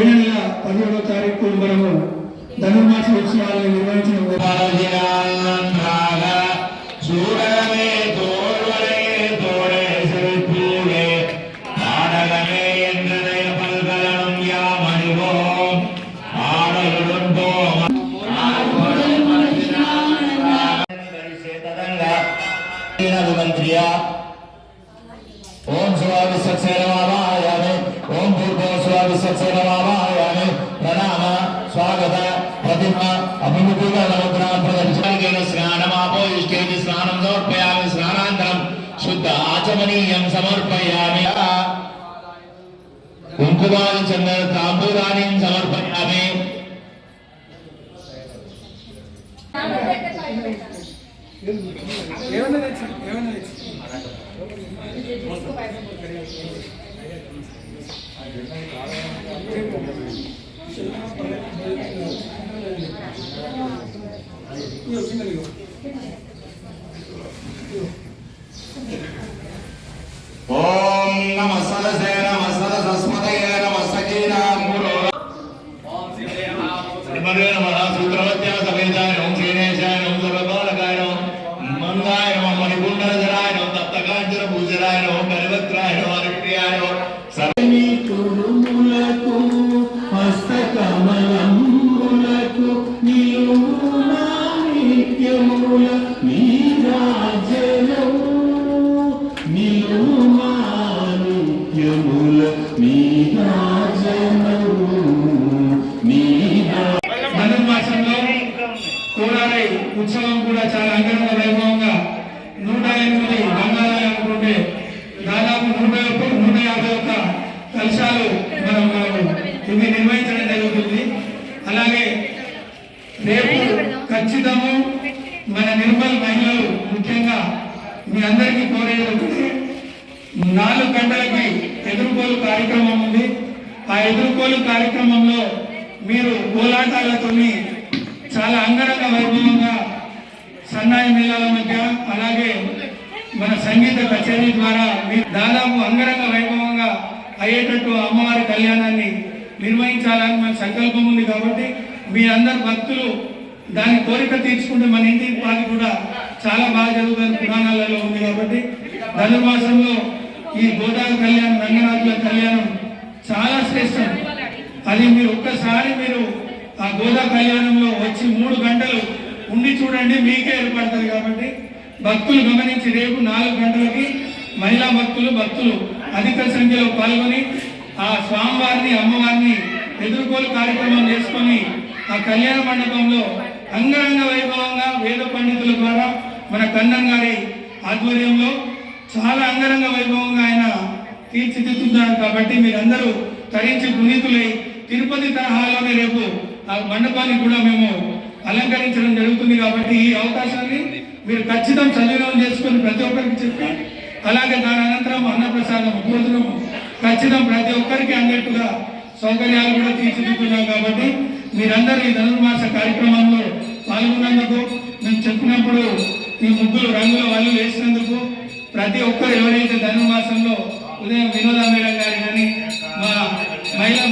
పోయిన నెల పదిహేడవ తారీఖు మనము ధనుర్మాస ఉత్సవాలను నిర్వహించిన ఓం స్వామి సత్సేనమామ శివావిశ్వక్సే ప్రణామ స్వాగత ప్రతిమ అభివృద్ధిగా నమగ్న ప్రదర్శన స్నానమాపో ఇష్టేది స్నానం సమర్పయామి స్నానాంతరం శుద్ధ ఆచమనీయం సమర్పయామి. కుంకుమాలు చందన తాంబూలాన్ని సమర్పయామి. ఓం నమ సరసే నమ సరసస్మతయే నమ సకీనాం నమ సమేతాయ ఓం ఓం మంగాయ మణికుండలధరాయ ఓం ఓం కలివత్రాయ ఓం ఓం నిలుమాణిక్యముల నీరాజనము నిలుమాణిక్యముల నీరాజనము నీరా ధనుర్మాసంలో కోరాలై ఉత్సవం కూడా చాలా అంగరంగ వైభవంగా నూట ఎనిమిది అనుకుంటే దాదాపు నూట నూట యాభై ఒక్క కలశాలు మనం మనం ఇవి నిర్వహించడం జరుగుతుంది అలాగే రేపు ఖచ్చితము మన నిర్మల్ మహిళలు ముఖ్యంగా మీ అందరికీ కోరేది ఒకటి. నాలుగు గంటలకి ఎదుర్కోలు కార్యక్రమం ఉంది. ఆ ఎదుర్కోలు కార్యక్రమంలో మీరు కోలాటాలతోని చాలా అంగరంగ వైభవంగా సన్నాయి మేళాల మధ్య అలాగే మన సంగీత కచేరీ ద్వారా మీరు దాదాపు అంగరంగ వైభవంగా అయ్యేటట్టు అమ్మవారి కళ్యాణాన్ని నిర్వహించాలని మన సంకల్పం ఉంది కాబట్టి మీ అందరు భక్తులు దాని కోరిక తీర్చుకుంటే మన ఇంటికి పాది కూడా చాలా బాగా జరుగుతుంది. ధనుర్మాసంలో ఈ గోదావరి కళ్యాణం రంగనాథుల కళ్యాణం చాలా శ్రేష్టం. అది మీరు ఒక్కసారి మీరు ఆ గోదా కళ్యాణంలో వచ్చి మూడు గంటలు ఉండి చూడండి మీకే ఏర్పడుతుంది కాబట్టి భక్తులు గమనించి రేపు నాలుగు గంటలకి మహిళా భక్తులు భక్తులు అధిక సంఖ్యలో పాల్గొని ఆ స్వామివారిని అమ్మవారిని ఎదుర్కోలు కార్యక్రమం చేసుకొని ఆ కళ్యాణ మండపంలో అంగరంగ వైభవంగా వేద పండితుల ద్వారా మన కన్నం గారి ఆధ్వర్యంలో చాలా అంగరంగ వైభవంగా ఆయన తీర్చిదిద్దుతున్నారు కాబట్టి మీరందరూ తరించి పునీతులై తిరుపతి తరహాలోనే రేపు ఆ మండపాన్ని కూడా మేము అలంకరించడం జరుగుతుంది కాబట్టి ఈ అవకాశాన్ని మీరు ఖచ్చితం సద్వినియోగం చేసుకొని ప్రతి ఒక్కరికి చెప్పి అలాగే దాని అనంతరం అన్నప్రసాదం భోజనము ఖచ్చితం ప్రతి ఒక్కరికి అందేట్టుగా సౌకర్యాలు కూడా తీర్చిదిద్దుతున్నాం కాబట్టి మీరందరూ ఈ ధనుర్మాస కార్యక్రమంలో పాల్గొన్నందుకు మేము చెప్పినప్పుడు ఈ ముగ్గులు రంగుల వాళ్ళు వేసినందుకు ప్రతి ఒక్కరు ఎవరైతే ధనుమాసంలో ఉదయం వినోద మేడం గారి కానీ మా మహిళా